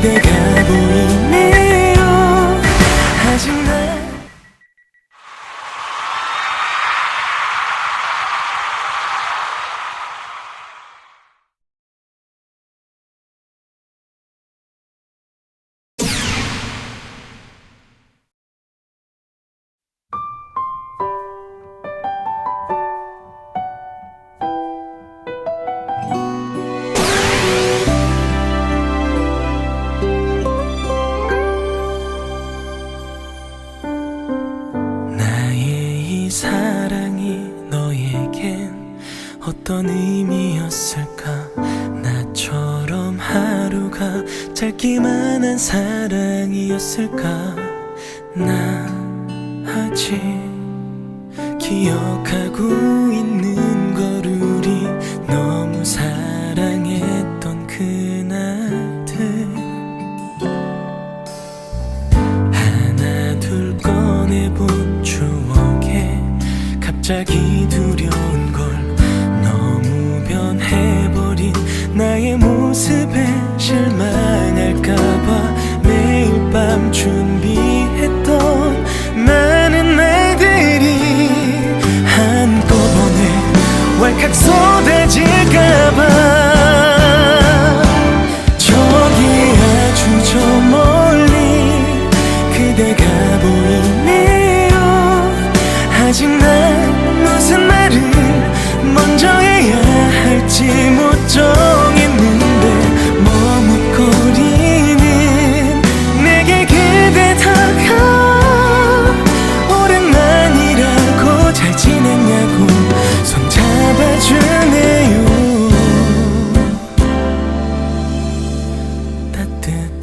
그대가 이 사랑이 너에겐 어떤 의미였을까? 나처럼 하루가 짧기만 한 사랑이었을까? 나 아직 기억하고 있는 갑자기 두려운 걸 너무 변해버린 나의 모습에 실망.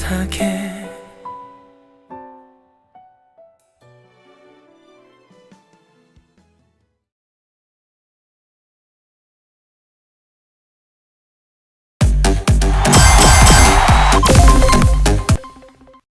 못하게.